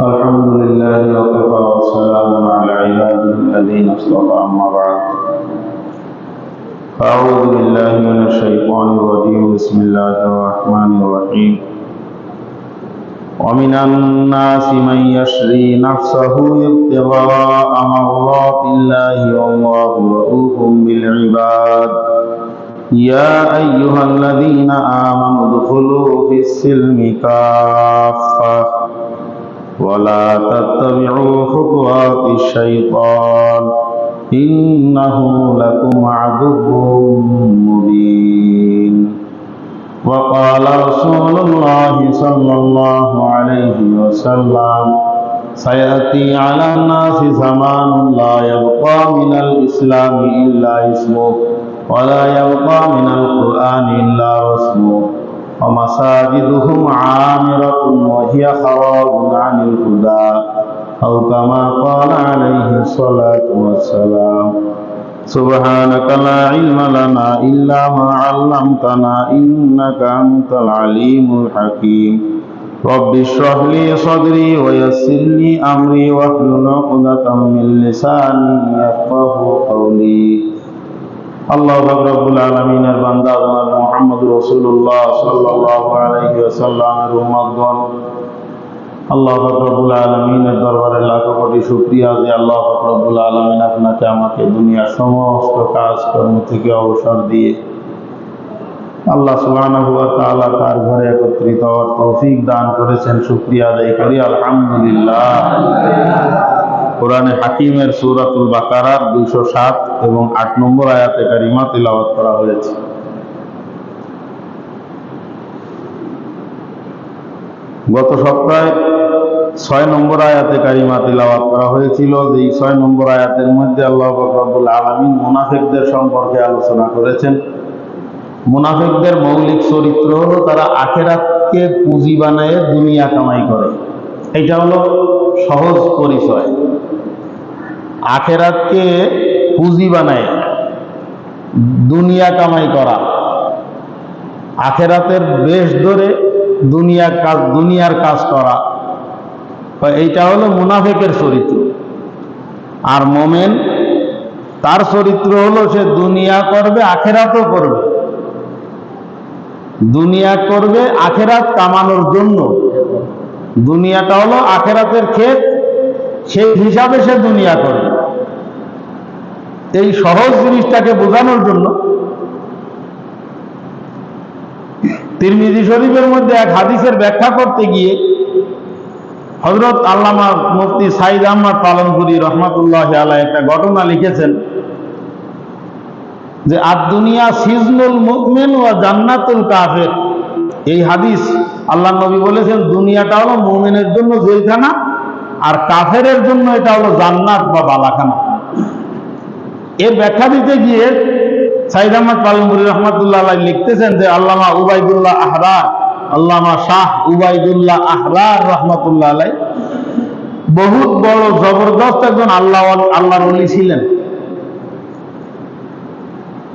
الحمد لله وكفى وسلام على عباده الذين اصطفى أما بعد. أعوذ بالله من الشيطان الرجيم. بسم الله الرحمن الرحيم. ومن الناس من يشري نفسه ابتغاء مرضات الله والله رؤوف بالعباد. يا أيها الذين آمنوا ادخلوا في السلم كافة. ولا تتبعوا خطوات الشيطان إنه لكم عدو مبين وقال رسول الله صلى الله عليه وسلم سيأتي على الناس زمان لا يبقى من الإسلام إلا اسمه ولا يبقى من القرآن إلا رسمه ومساجدهم عامرة وهي خراب عن الهدى أو كما قال عليه الصلاة والسلام سبحانك لا علم لنا إلا ما علمتنا إنك أنت العليم الحكيم رب اشرح لي صدري ويسر لي أمري واحلل عقدة من لساني يفقه قولي আল্লাহ রব্বুল আলমিনের বান্দা জনাব মোহাম্মদ রসুল্লাহ সাল্লাহ আলহি আসাল্লামের উম্মতগণ, আল্লাহ রব্বুল আলমিনের দরবারে লাখো কোটি শুক্রিয়া যে আল্লাহ রব্বুল আলমিন আপনাকে আমাকে দুনিয়ার সমস্ত কাজকর্ম থেকে অবসর দিয়ে আল্লাহ ওয়া তাআলা তার ঘরে একত্রিত হওয়ার তৌফিক দান করেছেন। শুকরিয়া আদায় করি। আলহামদুলিল্লাহ। কোরআনে হাকিমের সূরাতুল বাকারার দুইশো সাত এবং আট নম্বর আয়াতে কারিমা তিলাওয়াত করা হয়েছে। গত সপ্তাহে ছয় নম্বর আয়াতে কারিমা তিলাওয়াত করা হয়েছিল। যে ছয় নম্বর আয়াতের মধ্যে আল্লাহ রব্বুল আলমিন মুনাফিকদের সম্পর্কে আলোচনা করেছেন। মুনাফিকদের মৌলিক চরিত্র হলো তারা আখেরাতকে পুঁজি বানায় দুনিয়া কামাই করে। এটা হলো সহজ পরিচয়। আখেরাতকে পুঁজি বানায়, দুনিয়া কামাই করা। আখেরাতের বেশ ধরে দুনিয়ার কাজ দুনিয়ার কাজ করা। এইটা হলো মুনাফেকের চরিত্র। আর মোমেন, তার চরিত্র হলো সে দুনিয়া করবে, আখেরাতও করবে। দুনিয়া করবে, আখেরাত কামানোর জন্য। দুনিয়াটা হলো আখেরাতের ক্ষেত, সেই হিসাবে সে দুনিয়া করবে। এই সহজ জিনিসটাকে বোঝানোর জন্য তিরমিজি শরীফের মধ্যে এক হাদিসের ব্যাখ্যা করতে গিয়ে হজরত আল্লামা মুফতি সাইদ আহমদ পালনপুরি রহমাতুল্লাহ আলাই একটা ঘটনা লিখেছেন যে আর দুনিয়া সিজনুল মুকমিন ও জান্নাতুল কাফের। এই হাদিস আল্লাহ নবী বলেছেন, দুনিয়াটা হলো মুমিনের জন্য জেলখানা আর কাফেরের জন্য এটা হলো জান্নাত বা বালাখানা। এর ব্যাখ্যা দিতে গিয়ে সাইদ আহমদ পালনপুরি রহমতুল্লাহ লিখতেছেন যে আল্লামা উবাইদুল্লাহ আহরার, আল্লামা শাহ উবাইদুল্লাহ আহরার রহমতুল্লাহ বহুত বড় জবরদস্ত একজন আল্লাহ আল্লাহর অলি ছিলেন।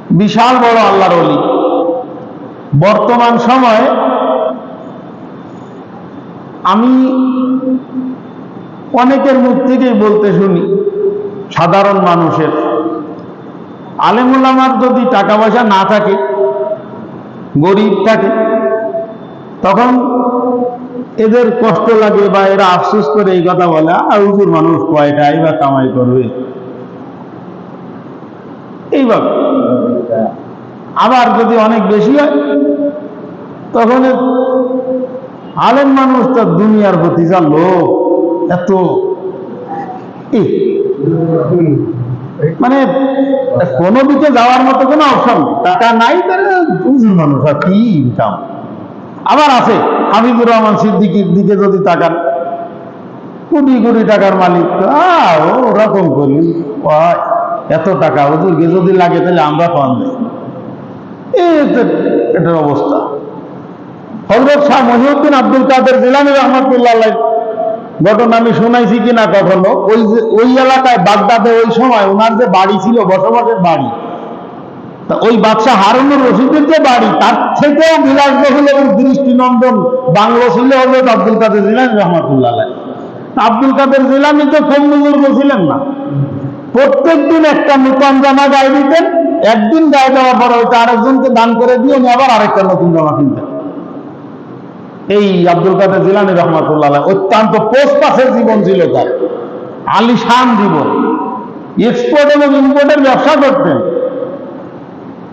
বিশাল বড় আল্লাহর অলি বর্তমান সময়ে আমি অনেকের মুখ থেকেই বলতে শুনি, সাধারণ মানুষের। আলেমুলামার যদি টাকা পয়সা না থাকে, গরিব থাকে, তখন এদের কষ্ট লাগে বা এরা আফসোস করে এই কথা বলে, আর উজুর মানুষ কয়টাই বা কামাই করবে? এইভাবে। আবার যদি অনেক বেশি হয়, তখন আলেম মানুষ তো দুনিয়ার প্রতি যা লোক এত। মানে কোনো দিকে যাওয়ার মতো কোনো অপশন টাকা নাই তাহলে মানুষ, আর কি ইনকাম আবার আছে, হাবিবুর রহমান সিদ্দিকির দিকে যদি তাকান, কোটি কোটি টাকার মালিক ওরকম করি এত টাকা হুজুরকে যদি লাগে তাহলে আমরা পান এটার অবস্থা। হজরত শাহ মহিউদ্দিন আব্দুল কাদের জিলানি রহমতুল্লাহ ঘটনা আমি শোনাইছি কিনা কখনো ওই যে, ওই এলাকায় বাগদাদে ওই সময় ওনার যে বাড়ি ছিল, বসবাসের বাড়ি ওই বাদশাহ হারুনুর রশিদের যে বাড়ি, তার থেকেও বিলাসবহুল এবং দৃষ্টিনন্দন বাংলো ছিল হজরত আব্দুল কাদের জিলানি রহমতুল্লাহ আব্দুল কাদের জিলানি তো কম বুজুর্গ ছিলেন না। প্রত্যেক দিন একটা নূতন জামা গায়ে দিতেন, একদিন গায়ে দেওয়ার পরে ওইটা আরেকজনকে দান করে দিয়ে আবার আরেকটা নতুন জামা কিনতেন। এই আব্দুল কাদের জিলানি রহমাতুল্লাহ অত্যন্ত পোস্টপাসের জীবন ছিল তার। আলিশান জীবন। এক্সপোর্ট এবং ইম্পোর্টের ব্যবসা করতেন।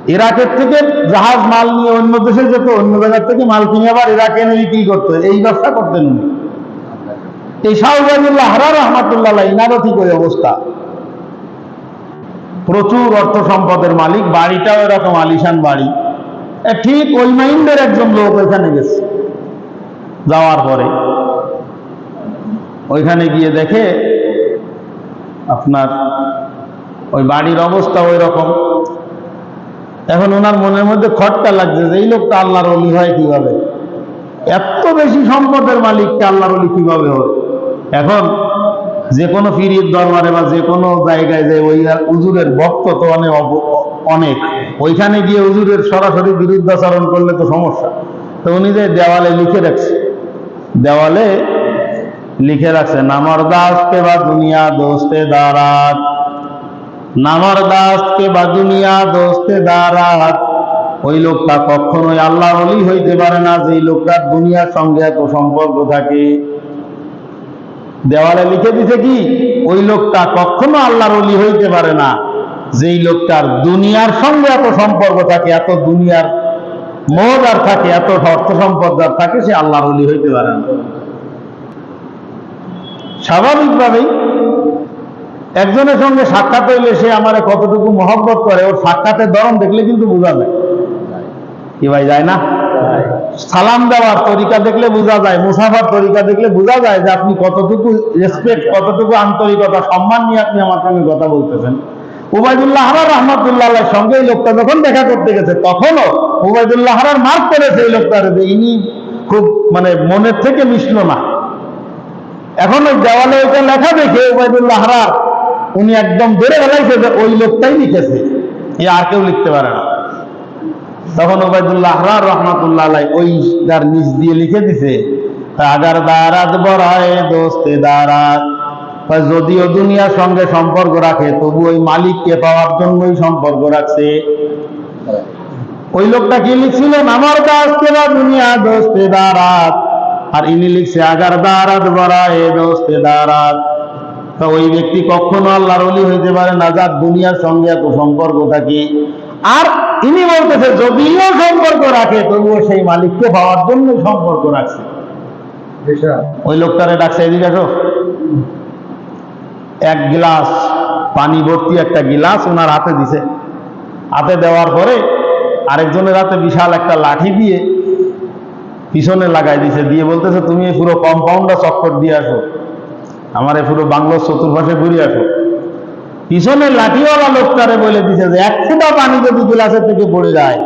ইরাকের থেকে জাহাজ মাল নিয়ে অন্য দেশে যেত, অন্য জায়গার থেকে মাল কিনে আবার ইরাকে এনে বিক্রি করতো। এই ব্যবসা করতেন উনি। এই শাহবাজুল্লাহ হারা রহমাতুল্লাহ ইনারও ঠিক ওই অবস্থা। প্রচুর অর্থ সম্পদের মালিক, বাড়িটাও এরকম আলিশান বাড়ি। ঠিক ওই মাইন্ডের একজন লোক ওইখানে গেছে। যাওয়ার পরে। ওইখানে গিয়ে দেখে আপনার ওই বাড়ির অবস্থা ওই রকম এখন ওনার মনের মধ্যে খটকা লাগছে যে, এই লোকটা আল্লাহর অলি হয় কীভাবে? এত বেশি সম্পদের মালিককে আল্লাহর অলি কীভাবে হয় এখন যে কোনো ফিরির দরবারে বা যে কোনো জায়গায় যে ওই আর হুজুরের ভক্ত তো অনেক অনেক। ওইখানে গিয়ে উজুরের সরাসরি বিরুদ্ধাচরণ করলে তো সমস্যা। তো উনি যে দেওয়ালে লিখে রাখছে। দেওয়ালে লিখে রাখছে, নামার দাসকে বা দুনিয়া দোস্তে দারাত, নামার দাসকে বা দুনিয়া দোস্তে দারাত। ওই লোকটা কখনোই আল্লাহ অলি হইতে পারে না যে লোকটার দুনিয়ার সঙ্গে এত সম্পর্ক থাকে। দেওয়ালে লিখে দিছে কি, ওই লোকটা কখনো আল্লাহর অলি হইতে পারে না, যেই লোকটার দুনিয়ার সঙ্গে এত সম্পর্ক থাকে, এত দুনিয়ার মজার থাকে, এত অর্থ সম্পদ যার থাকে, সে আল্লাহর অলি হইতে পারে না। স্বাভাবিকভাবেই একজনের সঙ্গে সাক্ষাৎ হইলে সে আমারে কতটুকু মহব্বত করে, ওর সাক্ষাতের ধরন দেখলে কিন্তু বোঝা যায়। কি ভাই, যায় না? সালাম দেওয়ার তরিকা দেখলে বোঝা যায়, মুসাফার তরিকা দেখলে বোঝা যায় যে আপনি কতটুকু রেসপেক্ট কতটুকু আন্তরিকতা, সম্মান নিয়ে আপনি আমার সঙ্গে কথা বলতেছেন। উবাইদুল্লাহ হারার সঙ্গে লোকটা যখন দেখা করতে গেছে, তখনও উবাইদুল্লাহ হারার মার্ক করেছে এই লোকটার যে ইনি খুব মানে মনের থেকে মিশলো না। এখন ওই দেওয়ালে ওইটা লেখা দেখে উবাইদুল্লাহ হারার উনি একদম ধরে ফেলাইছে যে ওই লোকটাই লিখেছে। এ আর কেউ লিখতে পারে না। তখন ওবায়দুল্লাহ আহরার রহমাতুল্লাহ আলাই ওই তার নিচ দিয়ে লিখে দিছে আগার দারাত বড়ায় দোস্তে দারাত। যদিও দুনিয়ার সঙ্গে সম্পর্ক রাখে তবু ওই মালিককে পাওয়ার জন্যই সম্পর্ক রাখছে। ওই লোকটা কি লিখছিল? আমার দাসতে বা দুনিয়া দোস্তে দারাত। আর ইনি লিখছে আগার দারাত বড়ায় দোস্তে দারাত। তা ওই ব্যক্তি কখনো আল্লাহর অলি হইতে পারে না যার দুনিয়ার সঙ্গে এত সম্পর্ক থাকে। আর ইনি বলতেছে যদিও সম্পর্ক রাখে তবুও সেই মালিককে পাওয়ার জন্য সম্পর্ক রাখছে। ওই লোকটারে ডাকছে এদিকে আসো। এক গ্লাস পানি ভর্তি একটা গিলাস ওনার হাতে দিছে। হাতে দেওয়ার পরে আরেকজনের হাতে বিশাল একটা লাঠি দিয়ে পিছনে লাগাই দিছে, দিয়ে বলতেছে, তুমি এই পুরো কম্পাউন্ডটা চক্কর দিয়ে আসো। আমার এই পুরো বাংলোর চতুর্পাশে ঘুরে আসো। পিছনে লাঠিওয়ালা লোকটারে বলে দিছে যে, এক ফোঁটা পানি যদি গ্লাসের থেকে পড়ে যায়,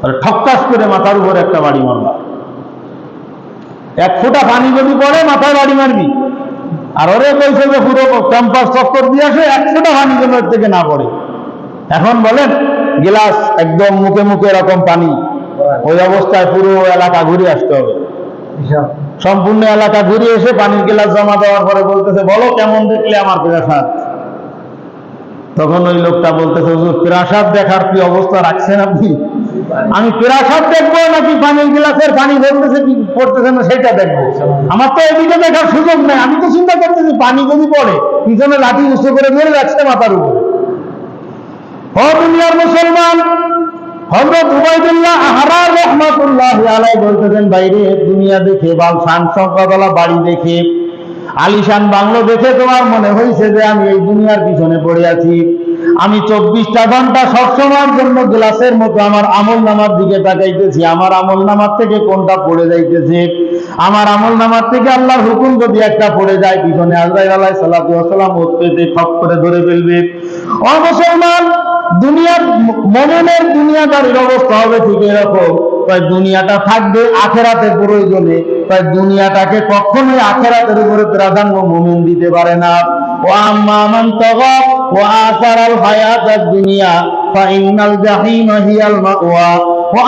তাহলে ঠকঠাস করে মাথার উপর একটা বাড়ি মারবা। এক ফোঁটা পানি যদি পড়ে, মাথায় বাড়ি মারবি। আর ওরে কইছে যে পুরো ক্যাম্পাস চক্কর দিয়ে আসে এক ফোঁটা পানি ওর থেকে না পড়ে। এখন বলেন গ্লাস একদম মুখে মুখে এরকম পানি ওই অবস্থায় পুরো এলাকা ঘুরে আসতে হবে। সম্পূর্ণ এলাকা ঘুরে এসে পানির গ্লাস জমা দেওয়ার পরে বলতেছে বলো কেমন দেখলে আমার প্রাসাদ? তখন ওই লোকটা বলতেছে প্রাসাদ দেখার কি অবস্থা রাখছেন আপনি? আমি প্রাসাদ দেখব নাকি পানির গ্লাসের পানি ধরতেছে, কি পড়তেছে না সেটা দেখব। আমার তো এদিকে দেখার সুযোগ নেই। আমি তো চিন্তা করতেছি, পানি যদি পড়ে পিছনে লাঠি উঁচু করে ধরে রাখছে মাথার উপরে। ও দুনিয়ার মুসলমান হজরত উবাইদুল্লাহ আহরার রহমাতুল্লাহ আলাই বলতেছেন, বাইরে দুনিয়া দেখে বাল শান সংখ্যাতলা বাড়ি দেখে আলিশান বাংলো দেখে তোমার মনে হয়েছে যে আমি এই দুনিয়ার পিছনে পড়ে আছি। আমি চব্বিশটা ঘণ্টা সবসময়ের জন্য গ্লাসের মতো আমার আমল নামার দিকে তাকাইতেছি। আমার আমল নামার থেকে কোনটা পড়ে যাইতেছে? আমার আমল নামার থেকে আল্লাহর হুকুম যদি একটা পড়ে যায়, পিছনে আজরাইল আলাই সাল্লাতু ওয়াসালাম ওত পেতে খপ করে ধরে ফেলবে। ও মুসলমান, দুনিয়ার মননের দুনিয়াদারির অবস্থা হবে ঠিক এরকম। দুনিয়াটা থাকবে আখেরাতের প্রয়োজনে। তাই দুনিয়াটাকে কখনোই আখেরাতের উপরে প্রাধান্য মোমেন দিতে পারে না। ও আম্মা ও আসার আল হায়াত দুনিয়া ফাইনাল জাহিম হিয়াল ও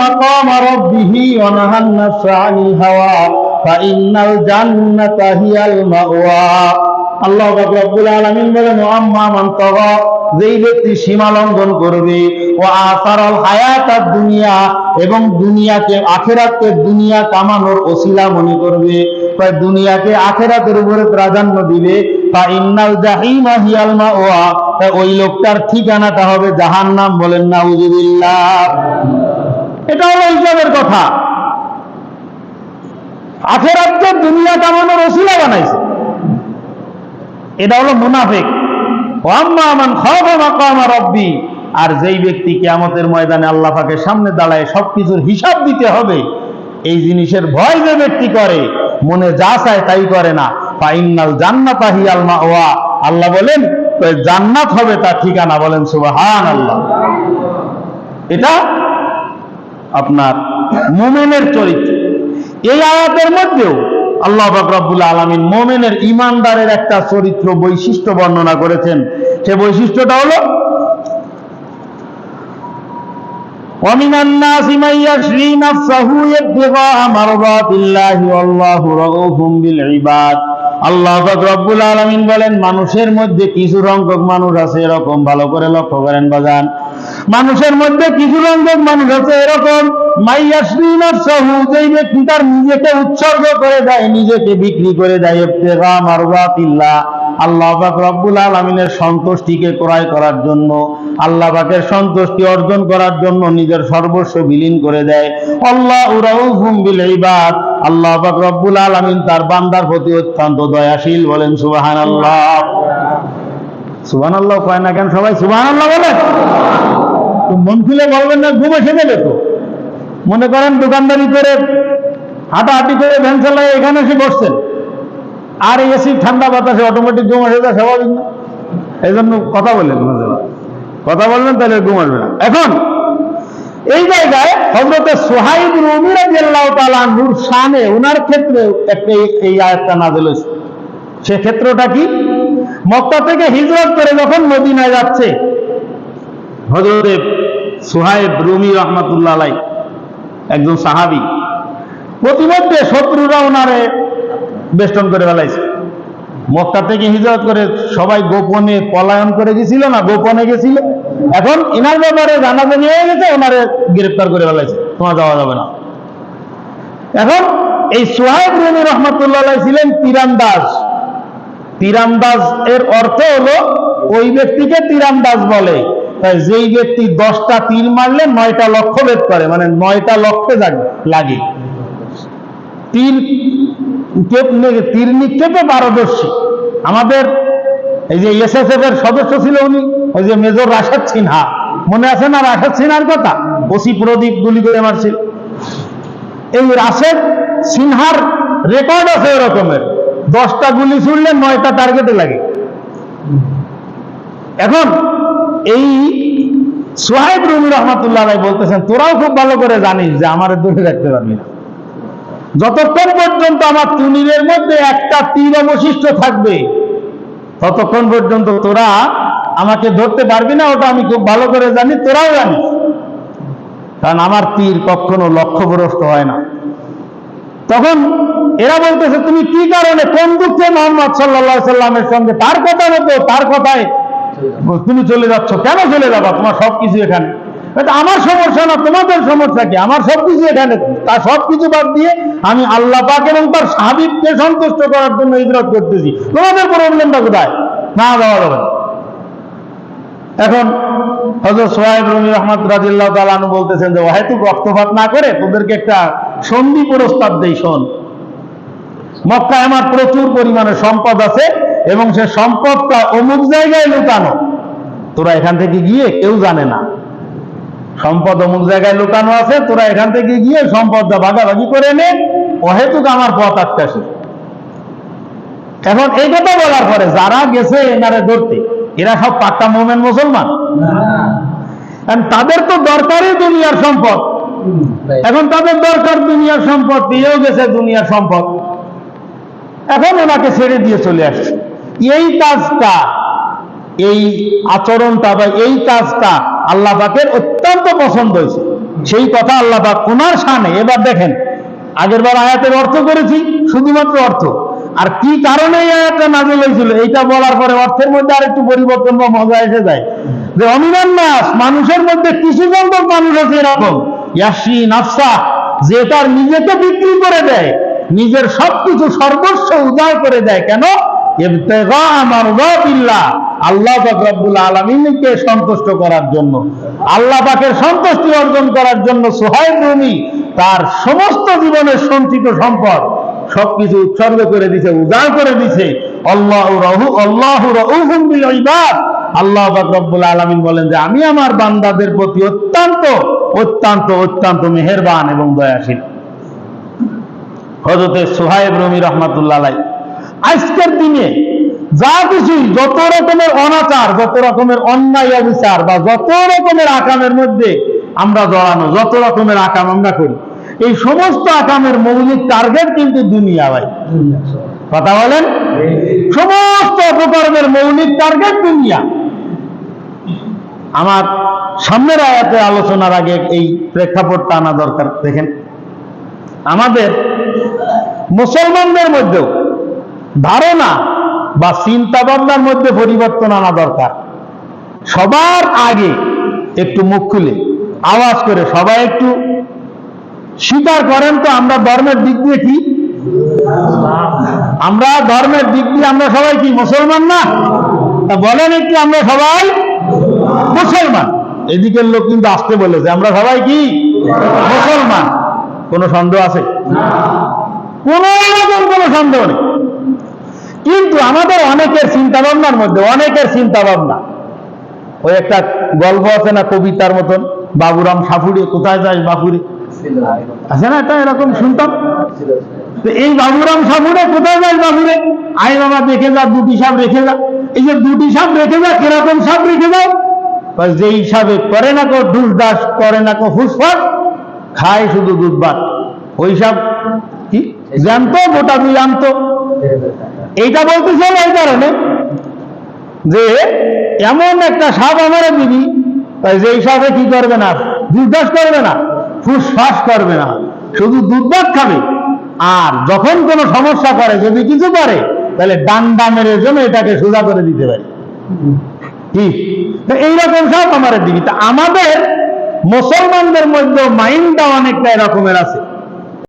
মাকাম ওয়া হাওয়া। ফাইনাল জান্নাতা হিয়াল আল্লাহ রব্বুল আলামিন বলেন, ও যেই ব্যক্তি সীমা লঙ্ঘন করবে, ও আসার আল হায়াত দুনিয়া এবং দুনিয়াকে, আখেরাতকে দুনিয়া কামানোর ওসিলা মনে করবে। তাই দুনিয়াকে আখেরাতের উপরে প্রাধান্য দিবে। তা ইন্নাল জাহিমা হিয়াল মাওয়া। তাই ওই লোকটার ঠিকানাটা হবে জাহান্নাম বলেন নাউজুবিল্লাহ। এটা হলো ইসলামের কথা। আখেরাতকে দুনিয়া কামানোর ওসিলা বানাইছে। এটা হলো মুনাফিক। ওয়াম্মা মান খাফা মাকামা রাব্বি। আর যেই ব্যক্তি কিয়ামতের ময়দানে আল্লাহ সামনে দাঁড়ায়, সবকিছুর হিসাব দিতে হবে। এই জিনিসের ভয় যে ব্যক্তি করে, মনে যা চায় তাই করে না। ফাইনাল জান্নাত হিয়াল মাওয়া। আল্লাহ বলেন জান্নাত হবে তার ঠিকানা। বলেন সুবহান আল্লাহ এটা আপনার মোমেনের চরিত্র। এই আয়াতের মধ্যেও আল্লাহ পাক রব্বুল মোমেনের মুমিনের ইমানদারের একটা চরিত্র বৈশিষ্ট্য বর্ণনা করেছেন। সে বৈশিষ্ট্যটা হলো ومن الناس من يشري نفسه ابتغاء مرضات الله والله رؤوف بالعباد আল্লাহ পাক রব্বুল আলামিন বলেন মানুষের মধ্যে কিছু সংখ্যক মানুষ আছে এরকম ভালো করে লক্ষ্য করেন বাজান মানুষের মধ্যে কিছু সংখ্যক মানুষ আছে এরকম মাইয়াশ্রী নফসাহু যেই ব্যক্তি তার নিজেকে উৎসর্গ করে দেয় নিজেকে বিক্রি করে দেয় ইবতিগা মারদাতিল্লাহ আল্লাহ পাক রব্বুল আলামিনের সন্তুষ্টিকে ক্রয় করার জন্য, আল্লাহ পাকের সন্তুষ্টি অর্জন করার জন্য নিজের সর্বস্ব বিলীন করে দেয়। আল্লাহ উরাউফুম বিল ইবাদ। আল্লাহ পাক রব্বুল আলামিন তার বান্দার প্রতি অত্যন্ত দয়াশীল বলেন সুবাহান সুবহানাল্লাহ। সুবহানাল্লাহ কয় না কেন সবাই? সুবহানাল্লাহ বলে তো মন খুলে বলবেন না, ঘুম এসে যাবে তো। মনে করেন দোকানদারি করে, হাঁটাহাঁটি করে ভ্যান চালায় এখানে এসে বসছেন। আর এসি ঠান্ডা বাতাসে অটোমেটিক ঘুম আসে তা স্বাভাবিক না। এই জন্য কথা বললেন মাঝে। কথা বলবেন তাহলে ঘুম আসবে না। এখন, এই জায়গায় হজরতে সোহাইব রুমি রাদিয়াল্লাহু তাআলা নূর শানে ওনার ক্ষেত্রে একটা এই- আয়াতটা নাযিল হয়েছে। সে ক্ষেত্রটা কি? মক্কা থেকে হিজরত করে যখন মদিনায় যাচ্ছে হজরতে সোহাইব রুমি রহমাতুল্লাহ একজন সাহাবী প্রতিমধ্যে শত্রুরা ওনারে বেষ্টন করে ফেলাইছে। মক্কা থেকে হিজরত করে সবাই গোপনে পলায়ন করে গেছিল না, গোপনে গেছিল? এখন ইনার ব্যাপারে জানাজানি হয়ে গেছে, ওনারে গ্রেফতার করে ফেলাইছে। তোমার যাওয়া যাবে না। এখন এই সোহাইব রুমি রহমতুল্লাহ ছিলেন তীরান্দাজ। তীরান্দাজ এর অর্থ হলো ওই ব্যক্তিকে তীরান্দাজ বলে। তাই যেই ব্যক্তি দশটা তীর মারলে নয়টা লক্ষ্য ভেদ করে মানে নয়টা লক্ষ্যে লাগে। তীর তীর নিক্ষেপে পারদর্শী। আমাদের এই যে এসএসএফ এর সদস্য ছিল উনি, ওই যে মেজর রাশেদ সিনহা। মনে আছে না রাশেদ সিনহার কথা? ওসি প্রদীপ গুলি করে মারছিল। এই রাশেদ সিনহার রেকর্ড আছে এরকমের। দশটা গুলি ছুড়লে নয়টা টার্গেটে লাগে। এখন এই সোহাইব রুমি রহমতুল্লাহ বলতেছেন, তোরাও খুব ভালো করে জানিস যে আমার দূরে রাখতে পারবি না। যতক্ষণ পর্যন্ত আমার তুনিরের মধ্যে একটা তীর অবশিষ্ট থাকবে, ততক্ষণ পর্যন্ত তোরা আমাকে ধরতে পারবি না, ওটা আমি খুব ভালো করে জানি, তোরাও জানিস। কারণ আমার তীর কখনো লক্ষ্যভ্রষ্ট হয় না। তখন এরা বলতেছে, তুমি কি কারণে, কোন দুঃখে মোহাম্মদ সাল্লাহ সাল্লামের সঙ্গে তার কথা মতো তার কথায় তুমি চলে যাচ্ছ, কেন চলে যাবা? তোমার সবকিছু এখানে। আমার সমস্যা না, তোমাদের সমস্যা কি? আমার সবকিছু এখানে। তার সবকিছু বাদ দিয়ে আমি আল্লাহ পাক এবং তার সাবিককে সন্তুষ্ট করার জন্য হিজরত করতেছি। তোমাদের প্রবলেমটা কোথায়? না, যাওয়া যাবে এখন হজরত সোহাইব রুমি রহমত রাজিল্লাহ তালানু বলতেছেন যে হেতু রক্তপাত না করে তোদেরকে একটা সন্ধি প্রস্তাব দেই, শোন। মক্কায় আমার প্রচুর পরিমাণে সম্পদ আছে এবং সে সম্পদটা অমুক জায়গায় লুকানো তোরা এখান থেকে গিয়ে কেউ জানে না। সম্পদ অমুক জায়গায় লুকানো আছে তোরা এখান থেকে গিয়ে সম্পদটা ভাগাভাগি করে নে অহেতুক আমার পথ আটকাছে এখন এই কথা বলার পরে যারা গেছে এনারে ধরতে এরা সব পাক্কা মোমেন মুসলমান। তাদের তো দরকারই দুনিয়ার সম্পদ। এখন তাদের দরকার দুনিয়ার সম্পদ দিয়েও গেছে দুনিয়ার সম্পদ। এখন ওনাকে ছেড়ে দিয়ে চলে আসছে। এই কাজটা এই আচরণটা বা এই কাজটা আল্লাহ পাকের অত্যন্ত পছন্দ হয়েছে। সেই কথা আল্লাহ পাক ওনার সানে এবার দেখেন, আগের বার আয়াতের অর্থ করেছি, শুধুমাত্র অর্থ। আর কি কারণে এই আয়াতটা নাজল হয়েছিল, এইটা বলার পরে অর্থের মধ্যে আর একটু পরিবর্তন বা মজা এসে যায়। যে অনিমান মাস মানুষের মধ্যে কিছু সংখ্যক মানুষ আছে এরকম। ইয়াসি নাফসা, যে তার নিজেকে বিক্রি করে দেয়, নিজের সবকিছু সর্বস্ব উদার করে দেয়। কেন? সন্তুষ্ট করার জন্য, আল্লাহ পাকের সন্তুষ্টি অর্জন করার জন্য সোহাইব রুমি তার সমস্ত জীবনের সঞ্চিত সম্পদ সবকিছু উৎসর্গ করে দিছে, উজাড় করে দিছে। আল্লাহ আল্লাহ আল্লাহ রব্বুল আলামিন বলেন যে, আমি আমার বান্দাদের প্রতি অত্যন্ত অত্যন্ত অত্যন্ত মেহেরবান এবং দয়াশীল। হজরতে সোহাইব রমি রহমাতুল্লাহ আজকের দিনে যা কিছুই যত রকমের অনাচার, যত রকমের অন্যায়, অবিচার বা যত রকমের আকামের মধ্যে আমরা জড়ানো, যত রকমের আকাম আমরা করি, এই সমস্ত আকামের মৌলিক টার্গেট কিন্তু দুনিয়া ভাই। কথা বলেন? সমস্ত অপকর্মের মৌলিক টার্গেট দুনিয়া। আমার সামনের আয়াতে আলোচনার আগে এই প্রেক্ষাপটটা আনা দরকার। দেখেন, আমাদের মুসলমানদের মধ্যেও ধারণা বা চিন্তা ভাবনার মধ্যে পরিবর্তন আনা দরকার। সবার আগে একটু মুখ খুলে, আওয়াজ করে সবাই একটু। স্বীকার করেন তো আমরা ধর্মের দিক দিয়ে কি? আমরা ধর্মের দিক দিয়ে আমরা সবাই কি মুসলমান না? বলেন একটু আমরা সবাই মুসলমান। এদিকের লোক কিন্তু আসতে বলেছে, আমরা সবাই কি? মুসলমান। কোনো সন্দেহ আছে? কোন রকম কোনো সন্দেহ নেই। কিন্তু আমাদের অনেকের চিন্তা ভাবনার মধ্যে, অনেকের চিন্তা ভাবনা ওই একটা গল্প আছে না, কবিতার মতন, বাবুরাম সাফুরে, কোথায় যায় বাপুরে? আছে না এটা এরকম শুনতাম? তো এই বাবুরাম সাপুরে কোথায় যায় বাপুরে? আই বাবা, দেখে যা, দুটি সাপ রেখে যা। এই যে দুটি সাপ রেখে যা, কীরকম সাপ রেখে যাও যে হিসাবে করে না কো ডুস দাস করে না কো ফুসফাস খায় শুধু দুধ ভাত। ওই সাপ কি? জানতো গোটা দুই আনতো। এইটা বলতেছে এই কারণে যে এমন একটা সাপ আমারে দিবি, তাই যে এই সাপে কি করবে না দুর্দাস করবে না, ফুসফাস করবে না, শুধু দুধ খাবে। আর যখন কোনো সমস্যা করে, যদি কিছু করে, তাহলে ডান্ডা মেরে জন্য এটাকে সোজা করে দিতে পারে। কি? এইরকম সব আমার দিবি। তা আমাদের মুসলমানদের মধ্যে মাইন্ডটা অনেকটা এরকমের আছে।